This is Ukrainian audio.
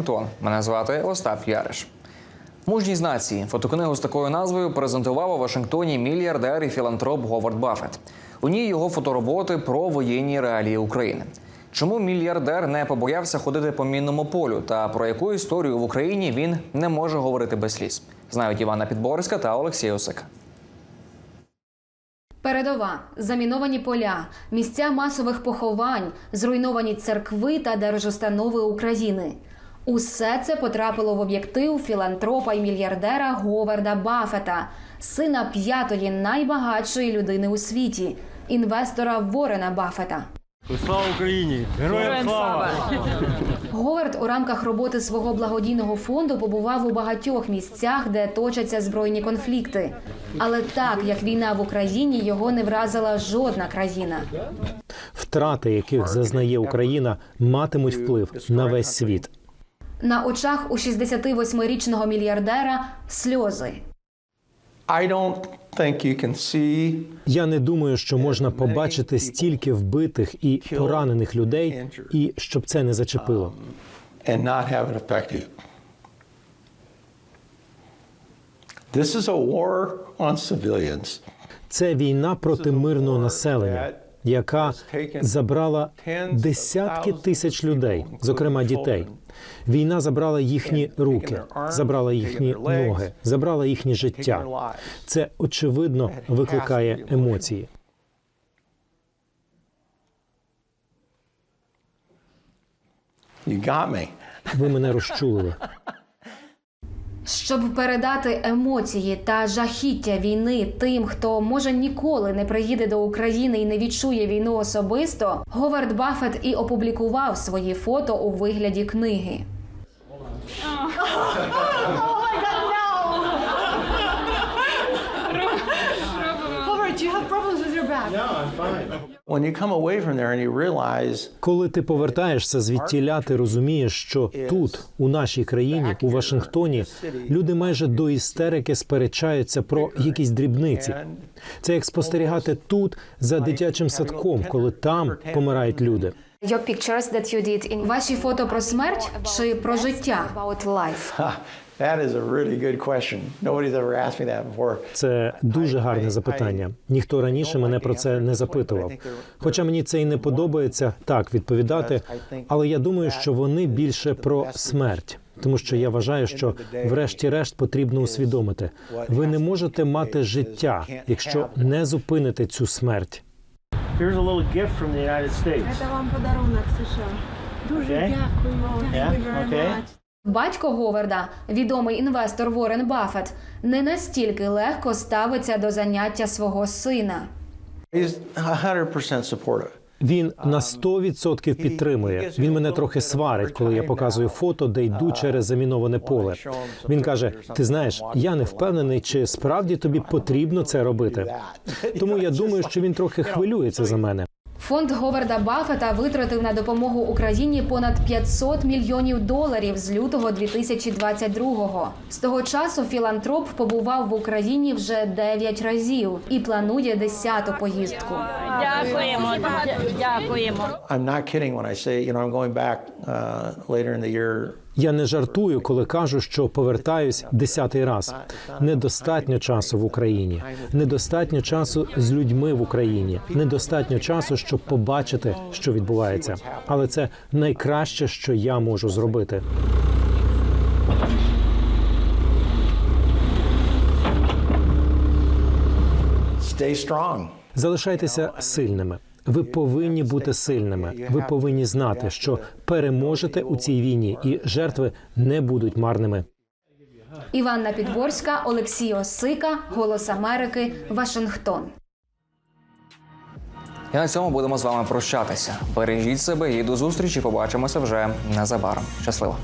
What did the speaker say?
Вашингтон. Мене звати Остап Яриш. Мужність нації фотокнигу з такою назвою презентував у Вашингтоні мільярдер і філантроп Говард Баффет. У ній його фотороботи про воєнні реалії України. Чому мільярдер не побоявся ходити по мінному полю та про яку історію в Україні він не може говорити без сліз? Знають Івана Підборська та Олексій Осика. Передова, заміновані поля, місця масових поховань, зруйновані церкви та держустанови України. Усе це потрапило в об'єктив філантропа і мільярдера Говарда Баффета, сина п'ятої найбагатшої людини у світі, інвестора Ворена Баффета. Слава Україні! Героям слава! Говард у рамках роботи свого благодійного фонду побував у багатьох місцях, де точаться збройні конфлікти. Але так як війна в Україні його не вразила жодна країна. Втрати, яких зазнає Україна, матимуть вплив на весь світ. На очах у 68-річного мільярдера сльози. I don't think you can see Я не думаю, що можна побачити стільки вбитих і поранених людей, і щоб це не зачепило. and not have it affect you. This is a war on civilians. Це війна проти мирного населення, яка забрала десятки тисяч людей, зокрема дітей. Війна забрала їхні руки, забрала їхні ноги, забрала їхнє життя. Це очевидно викликає емоції. You got me. Ви мене розчулили. Щоб передати емоції та жахіття війни тим, хто може ніколи не приїде до України і не відчує війну особисто, Говард Баффет і опублікував свої фото у вигляді книги. Robert, do you have problems with your back? When you come away from there and you realize Коли ти повертаєшся звідтіля, ти розумієш, що тут, у нашій країні, у Вашингтоні, люди майже до істерики сперечаються про якісь дрібниці. Це як спостерігати тут за дитячим садком, коли там помирають люди. Your pictures that you did in... Ваші фото про смерть чи про життя? About life. "Ha, that is a really good question. Nobody's ever asked me that before. Це дуже гарне запитання. Ніхто раніше мене про це не запитував. Хоча мені це і не подобається так відповідати, але я думаю, що вони більше про смерть. Тому що я вважаю, що врешті-решт потрібно усвідомити, ви не можете мати життя, якщо не зупините цю смерть. Це вам подарунок США. Дуже Okay. дякуємо. Батько Говарда, відомий інвестор Ворен Баффет, не настільки легко ставиться до заняття свого сина. He's 100% Він на 100% підтримує. Він мене трохи сварить, коли я показую фото, де йду через заміноване поле. Він каже: Ти знаєш, я не впевнений, чи справді тобі потрібно це робити. Тому я думаю, що він трохи хвилюється за мене. Фонд Говарда Баффета витратив на допомогу Україні понад 500 мільйонів доларів з лютого 2022-го. З того часу філантроп побував в Україні вже 9 разів і планує 10-ту поїздку. Дякуємо, дя- дякуємо. I'm not kidding when I say, you know, I'm going back uh, later in the year. Я не жартую, коли кажу, що повертаюсь десятий раз. Недостатньо часу в Україні, недостатньо часу з людьми в Україні, недостатньо часу, щоб побачити, що відбувається. Але це найкраще, що я можу зробити. Stay strong. Залишайтеся сильними. Ви повинні бути сильними. Ви повинні знати, що переможете у цій війні, і жертви не будуть марними. Іванна Підборська, Олексій Осика, Голос Америки, Вашингтон. І на цьому будемо з вами прощатися. Бережіть себе і до зустрічі. Побачимося вже незабаром. Щасливо!